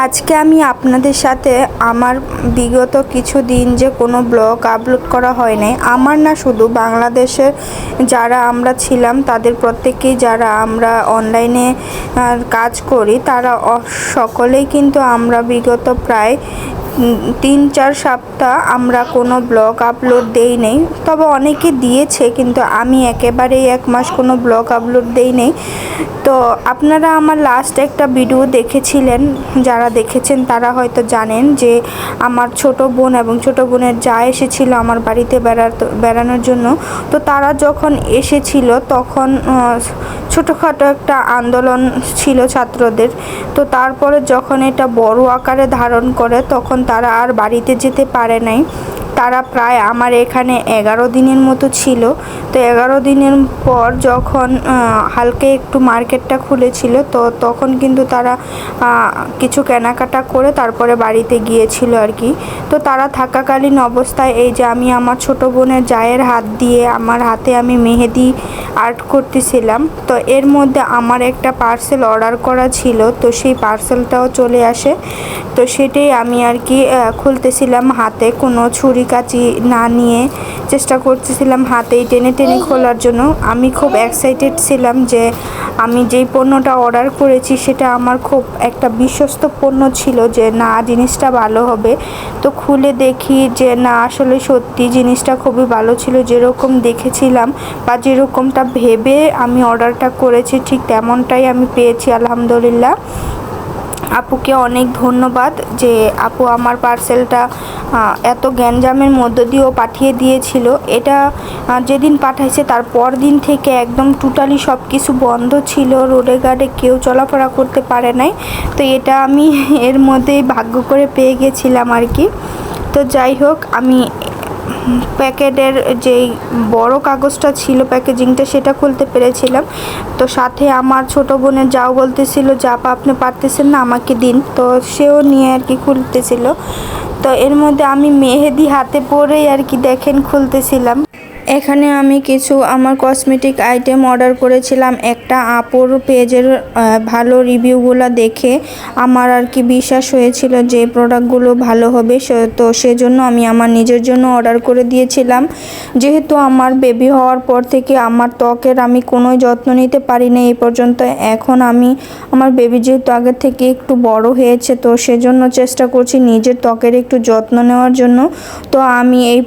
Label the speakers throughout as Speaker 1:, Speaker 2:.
Speaker 1: আজকে আমি আপনাদের সাথে আমার বিগত কিছু দিন যে কোনো ব্লগ আপলোড করা হয় নাই আমার না শুধু বাংলাদেশের যারা আমরা ছিলাম, তাদের প্রত্যেকেই যারা আমরা অনলাইনে কাজ করি, তারা সকলেই কিন্তু আমরা বিগত প্রায় তিন চার সপ্তাহ আমরা কোনো ব্লগ আপলোড দেই নেই। তবে অনেকে দিয়েছে, কিন্তু আমি একেবারেই এক মাস কোনো ব্লগ আপলোড দেই নেই। তো আপনারা আমার লাস্ট একটা ভিডিও দেখেছিলেন, যারা দেখেছেন তারা হয়তো জানেন যে আমার ছোট বোন এবং ছোট বোনের যা এসেছিল আমার বাড়িতে বেড়াতে বেড়ানোর জন্য। তো তারা যখন এসেছিল তখন ছোটোখাটো একটা আন্দোলন ছিল ছাত্রদের। তো তারপরে যখন এটা বড় আকারে ধারণ করে তখন তারা আর বাড়িতে যেতে পারে নাই। তারা প্রায় আমার এখানে এগারো দিনের মতো ছিল। তো এগারো দিনের পর যখন হালকা একটু মার্কেটটা খুলেছিল, তো তখন কিন্তু তারা কিছু কেনাকাটা করে তারপরে বাড়িতে গিয়েছিল আর কি। তো তারা থাকাকালীন অবস্থায় এই যে আমি আমার ছোট বোনের জায়ের হাত দিয়ে আমার হাতে আমি মেহেদি আর্ট করতেছিলাম, তো এর মধ্যে আমার একটা পার্সেল অর্ডার করা ছিল, তো সেই পার্সেলটাও চলে আসে। তো সেটাই আমি আর কি খুলতেছিলাম হাতে। কোনো ছুরি কাচি না নিয়ে চেষ্টা করতেছিলাম হাতেই টেনে টেনে খোলার জন্য। আমি খুব এক্সাইটেড ছিলাম যে আমি যেই পণ্যটা অর্ডার করেছি সেটা আমার খুব একটা বিশ্বস্ত পণ্য ছিল যে না জিনিসটা ভালো হবে। তো খুলে দেখি যে না আসলে সত্যি জিনিসটা খুবই ভালো ছিল। যেরকম দেখেছিলাম বা যেরকমটা ভেবে আমি অর্ডারটা করেছি ঠিক তেমনটাই আমি পেয়েছি আলহামদুলিল্লাহ। আপুকে অনেক ধন্যবাদ যে আপু আমার পার্সেলটা এত গ্যাঞ্জামের মধ্য দিয়েও পাঠিয়ে দিয়েছিল। এটা যেদিন পাঠাইছে তার পর দিন থেকে একদম টোটালি সব কিছু বন্ধ ছিল, রোডে গার্ডে কেউ চলাফেরা করতে পারে নাই। তো এটা আমি এর মধ্যেই ভাগ্য করে পেয়ে গেছিলাম আর কি। তো যাই হোক, আমি প্যাকেটের যেই বড় কাগজটা ছিল প্যাকেজিংটা সেটা খুলতে পেরেছিলাম। তো সাথে আমার ছোট বোনের যাও বলতেছিল, যা পা আপনি পারতেছেন না, আমাকে দিন। তো সেও নিয়ে আর কি খুলতেছিল। তো এর মধ্যে আমি মেহেদি হাতে পরেই আর কি দেখেন খুলতেছিলাম। এখানে আমি কিছু আমার কসমেটিক আইটেম অর্ডার করেছিলাম। একটা আপুর পেজের ভালো রিভিউগুলো দেখে আমার আর কি বিশ্বাস হয়েছিল যে প্রোডাক্টগুলো ভালো হবে। তো সেজন্য আমি আমার নিজের জন্য অর্ডার করে দিয়েছিলাম। যেহেতু আমার বেবি হওয়ার পর থেকে আমার ত্বকের আমি কোনো যত্ন নিতে পারি না এই পর্যন্ত। এখন আমি, আমার বেবি যেহেতু আগের থেকে একটু বড় হয়েছে, তো সেজন্য চেষ্টা করছি নিজের ত্বকের একটু যত্ন নেওয়ার জন্য। তো আমি এই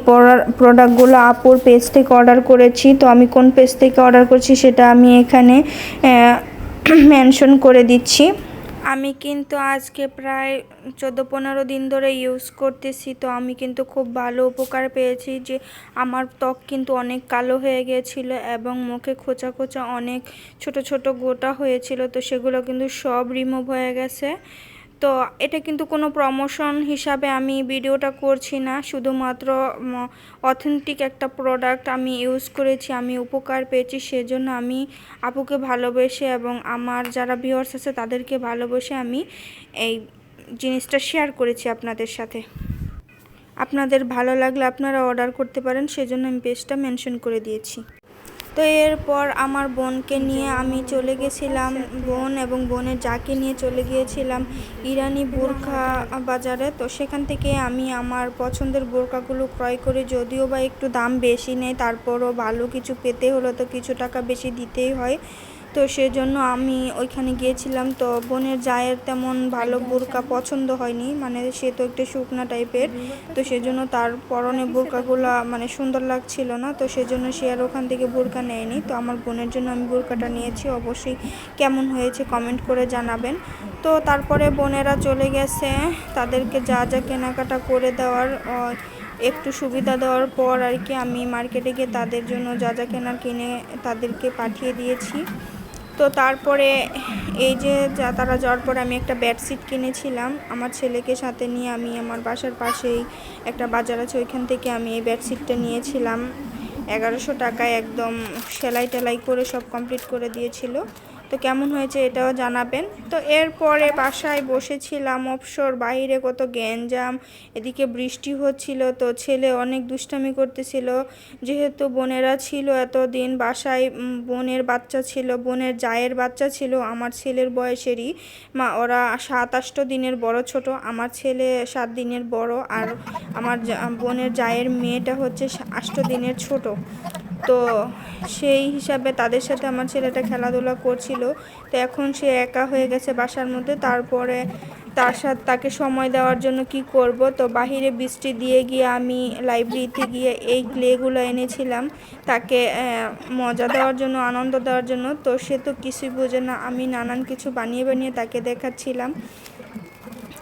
Speaker 1: প্রোডাক্টগুলো আপুর পেজ থেকে অর্ডার করেছি। তো আমি কোন পেজ থেকে অর্ডার করছি সেটা আমি এখানে মেনশন করে দিচ্ছি। আমি কিন্তু আজকে প্রায় চোদ্দ পনেরো দিন ধরে ইউজ করতেছি। তো আমি কিন্তু খুব ভালো উপকার পেয়েছি যে আমার ত্বক কিন্তু অনেক কালো হয়ে গিয়েছিল এবং মুখে খোঁচা খোঁচা অনেক ছোট ছোট গোটা হয়েছিল। তো সেগুলো কিন্তু সব রিমুভ হয়ে গেছে। তো এটা কিন্তু কোনো প্রমোশন হিসাবে আমি ভিডিওটা করছি না। শুধুমাত্র অথেন্টিক একটা প্রোডাক্ট আমি ইউজ করেছি, আমি উপকার পেয়েছি, সেজন্য আমি আপুকে ভালোবেসে এবং আমার যারা ভিউয়ার্স আছে তাদেরকে ভালোবেসে আমি এই জিনিসটা শেয়ার করেছি আপনাদের সাথে। আপনাদের ভালো লাগলে আপনারা অর্ডার করতে পারেন, সেজন্য আমি পেজটা মেনশন করে দিয়েছি। তো এরপর আমার বোনকে নিয়ে আমি চলে গেছিলাম, বোন এবং বোনের যাকে নিয়ে চলে গিয়েছিলাম ইরানি বোরখা বাজারে। তো সেখান থেকে আমি আমার পছন্দের বোরখাগুলো ক্রয় করে, যদিও বা একটু দাম বেশি নেই, তারপরও ভালো কিছু পেতে হলে তো কিছু টাকা বেশি দিতেই হয়। তো সেজন্য আমি ওইখানে গিয়েছিলাম। তো বোনের জায়ের তেমন ভালো বোরকা পছন্দ হয়নি। মানে সে তো একটু শুকনা টাইপের। তো সেজন্য তার পরনে বোরকাগুলো মানে সুন্দর লাগছিল না। তো সেজন্য সে আর ওখান থেকে বোরকা নেয়নি। তো আমার বোনের জন্য আমি বোরকাটা নিয়েছি। অবশ্যই কেমন হয়েছে কমেন্ট করে জানাবেন। তো তারপরে বোনেরা চলে গেছে। তাদেরকে যা যা কেনাকাটা করে দেওয়ার একটু সুবিধা দেওয়ার পর আর কি আমি মার্কেটে গিয়ে তাদের জন্য যা যা কেনার কিনে তাদেরকে পাঠিয়ে দিয়েছি। তো তারপরে এই যে তারা যাওয়ার পরে আমি একটা বেডশিট কিনেছিলাম। আমার ছেলেকে সাথে নিয়ে আমি আমার বাসার পাশেই একটা বাজার আছে, ওইখান থেকে আমি এই বেডশিটটা নিয়েছিলাম। এগারোশো টাকায় একদম সেলাই টেলাই করে সব কমপ্লিট করে দিয়েছিল। তো কেমন হয়েছে এটাও জানাবেন। তো এরপরে বাসায় বসেছিলাম, অবসর, বাইরে কত গ্যাঞ্জাম, এদিকে বৃষ্টি হচ্ছিল, তো ছেলে অনেক দুষ্টামি করতেছিল। যেহেতু বোনেরা ছিল এতদিন, বাসায় বোনের বাচ্চা ছিল, বোনের জায়ের বাচ্চা ছিল, আমার ছেলের বয়সেরই। মা, ওরা সাত, আষ্ট দিনের বড় ছোট, আমার ছেলে সাত দিনের বড়, আর আমার বোনের জায়ের মেয়েটা হচ্ছে আষ্ট দিনের ছোট। তো সেই হিসাবে তাদের সাথে আমার ছেলেটা খেলাধুলা করছিল। তো এখন সে একা হয়ে গেছে বাসার মধ্যে। তারপরে তার সাথে তাকে সময় দেওয়ার জন্য কি করব? তো বাহিরে বৃষ্টি দিয়ে গিয়ে আমি লাইব্রেরিতে গিয়ে এই ক্লেগুলো এনেছিলাম। তাকে মজা দেওয়ার জন্য, আনন্দ দেওয়ার জন্য। তো সে তো কিছুই বোঝে না। আমি নানান কিছু বানিয়ে বানিয়ে তাকে দেখাচ্ছিলাম।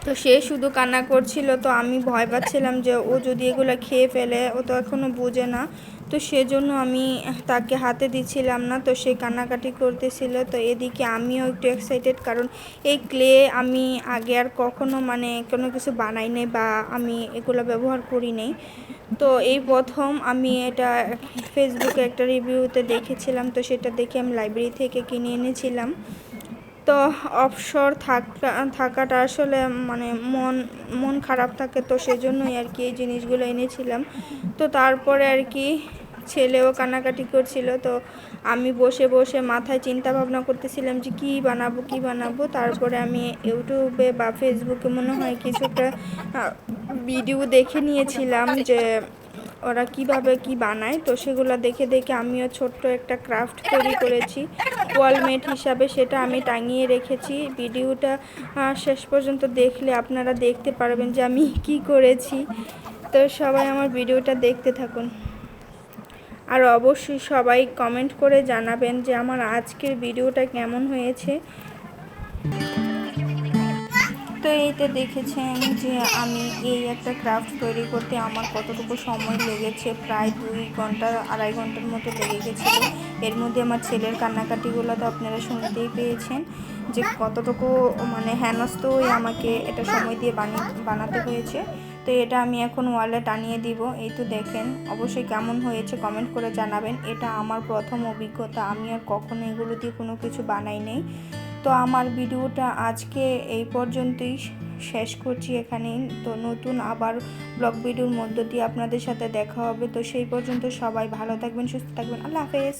Speaker 1: তো সে শুধু কান্না করছিল, তো আমি ভয় পাচ্ছিলাম যে ও যদি এগুলো খেয়ে ফেলে, ও তো এখনও বোঝে না। তো সেজন্য আমি তাকে হাতে দিচ্ছিলাম না, তো সে কান্নাকাটি করতেছিল। তো এদিকে আমিও একটু এক্সাইটেড কারণ এই ক্লে আমি আগে আর কখনো মানে কোনো কিছু বানাই নাই বা আমি এগুলো ব্যবহার করি নাই। তো এই প্রথম আমি এটা ফেসবুকে একটা রিভিউতে দেখেছিলাম, তো সেটা দেখে আমি লাইব্রেরি থেকে কিনে এনেছিলাম। তো অবসর থাকা থাকাটা আসলে মানে মন মন খারাপ থাকে তো সেজন্যই আর কি এই জিনিসগুলো এনেছিলাম। তো তারপরে আর কি ছেলেও কানাকাটি করছিল, তো আমি বসে বসে মাথায় চিন্তা ভাবনা করতেছিলাম যে কী বানাবো কী বানাবো। তারপরে আমি ইউটিউবে বা ফেসবুকে মনে হয় কিছুটা ভিডিও দেখে নিয়েছিলাম যে ওরা কীভাবে কি বানায়, তো সেগুলো দেখে দেখে আমিও ছোট্ট একটা ক্রাফট তৈরি করেছি। ওয়ালমেট হিসাবে সেটা আমি টাঙিয়ে রেখেছি। ভিডিওটা শেষ পর্যন্ত দেখলে আপনারা দেখতে পারবেন যে আমি কি করেছি। তো সবাই আমার ভিডিওটা দেখতে থাকুন। আর অবশ্যই সবাই কমেন্ট করে জানাবেন যে আমার আজকের ভিডিওটা কেমন হয়েছে। তো এইটা দেখেছেন যে আমি এই একটা ক্রাফট তৈরি করতে আমার কতটুকু সময় লেগেছে, প্রায় দুই ঘণ্টা, আড়াই ঘণ্টার মতো লেগে গেছিল। এর মধ্যে আমার ছেলের কান্নাকাটিগুলো তো আপনারা শুনতেই পেয়েছেন যে কতটুকু মানে হেনস্থ হয়ে আমাকে এটা সময় দিয়ে বানিয়ে বানাতে হয়েছে। তো এটা আমি এখন ওয়ালে টানিয়ে দিব। এই তো দেখেন, অবশ্যই কেমন হয়েছে কমেন্ট করে জানাবেন। এটা আমার প্রথম অভিজ্ঞতা, আমি আর কখনো এগুলো দিয়ে কোনো কিছু বানাই নেই। তো আমার ভিডিওটা আজকে এই পর্যন্তই। শেষ করছি এখানেই। তো নতুন আবার ব্লগ ভিডিওর মধ্য দিয়ে আপনাদের সাথে দেখা হবে। তো সেই পর্যন্ত সবাই ভালো থাকবেন, সুস্থ থাকবেন। আল্লাহ হাফেজ।